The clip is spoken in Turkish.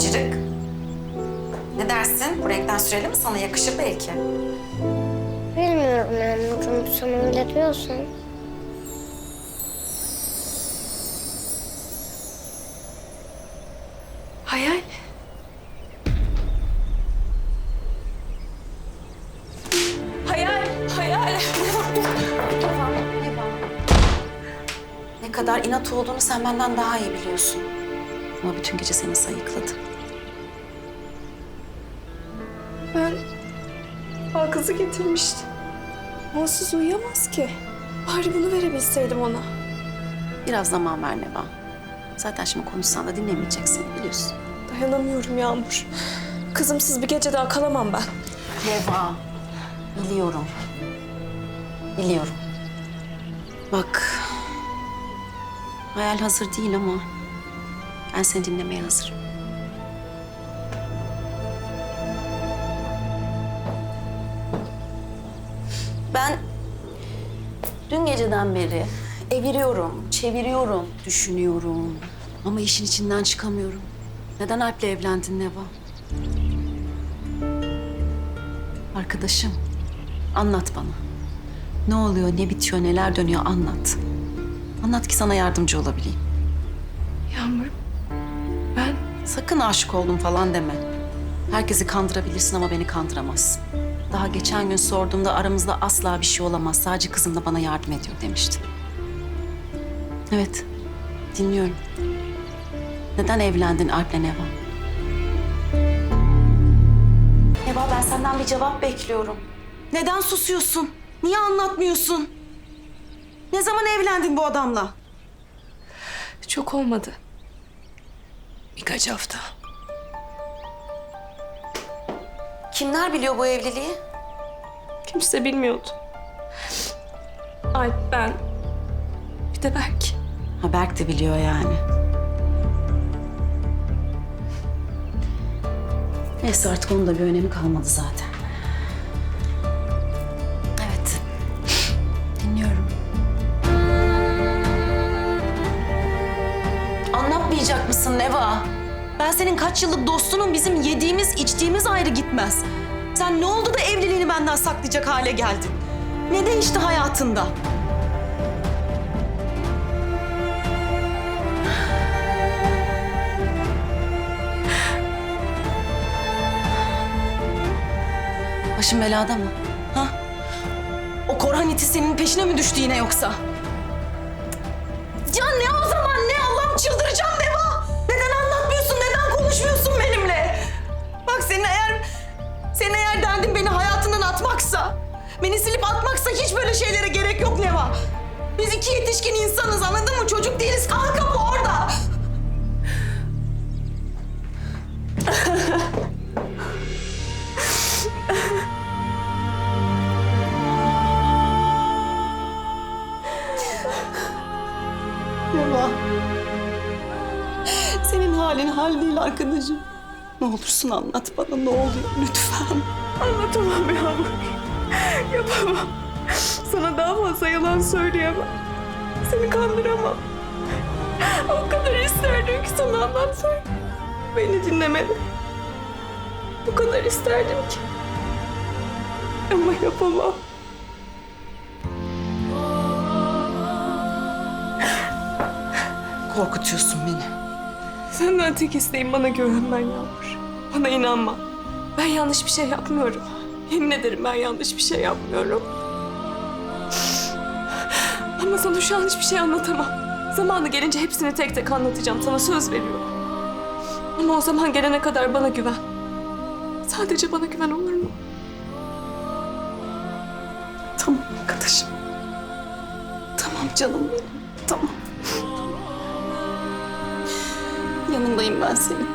Cırık. Ne dersin? Bu renkten sürelim mi? Sana yakışır belki. Bilmiyorum Yağmurcuğum. Sen öyle diyorsun. Hayal. Hayal, hayal. Ne kadar inat olduğunu sen benden daha iyi biliyorsun. Ama bütün gece seni sayıkladı. Ben al kızı getirmiştim. Onsuz uyuyamaz ki. Bari bunu verebilseydim ona. Biraz zaman ver Neva. Zaten şimdi konuşsan da dinlemeyeceksin biliyorsun. Dayanamıyorum Yağmur. Kızımsız bir gece daha kalamam ben. Neva. Biliyorum. Biliyorum. Bak. Hayal hazır değil ama ben seni dinlemeye hazırım. Ben dün geceden beri eviriyorum, çeviriyorum, düşünüyorum. Ama işin içinden çıkamıyorum. Neden Alp'le evlendin Neva? Arkadaşım, anlat bana. Ne oluyor, ne bitiyor, neler dönüyor anlat. Anlat ki sana yardımcı olabileyim. Yağmur, Sakın aşık oldum falan deme. Herkesi kandırabilirsin ama beni kandıramazsın. Daha geçen gün sorduğumda aramızda asla bir şey olamaz. Sadece kızım da bana yardım ediyor demiştin. Evet, dinliyorum. Neden evlendin Alp'le Neva? Neva ben senden bir cevap bekliyorum. Neden susuyorsun? Niye anlatmıyorsun? Ne zaman evlendin bu adamla? çok olmadı. Birkaç hafta. Kimler biliyor bu evliliği? Kimse bilmiyordu. Alp, ben. Bir de Berk. Ha Berk de biliyor yani. Neyse artık onun da bir önemi kalmadı zaten. Anlatmayacak mısın Neva? Ben senin kaç yıllık dostunum. Bizim yediğimiz, içtiğimiz ayrı gitmez. Sen ne oldu da evliliğini benden saklayacak hale geldin? Ne değişti hayatında? Başın belada mı? Ha? O Korhan iti senin peşine mi düştü yine yoksa? Beni silip atmaksa hiç böyle şeylere gerek yok Neva. Biz iki yetişkin insanız anladın mı? Çocuk değiliz. Al kapı orada. Neva. Senin halin hal değil arkadaşım. Ne olursun anlat bana ne oluyor lütfen. Anlatamam Yağmur. Yapamam. Sana daha fazla yalan söyleyemem. Seni kandıramam. O kadar isterdim ki sana anlatsak. Beni dinlemeni. Bu kadar isterdim ki. Ama yapamam. Korkutuyorsun beni. Senden tek isteğim bana güvenmen Yağmur. Bana inanma. Ben yanlış bir şey yapmıyorum. Yemin ederim ben yanlış bir şey yapmıyorum. Ama sana şu an hiçbir şey anlatamam. Zamanı gelince hepsini tek tek anlatacağım. Sana söz veriyorum. Ama o zaman gelene kadar bana güven. Sadece bana güven olur mu? Tamam arkadaşım. Tamam canım benim. Tamam. Yanındayım ben senin.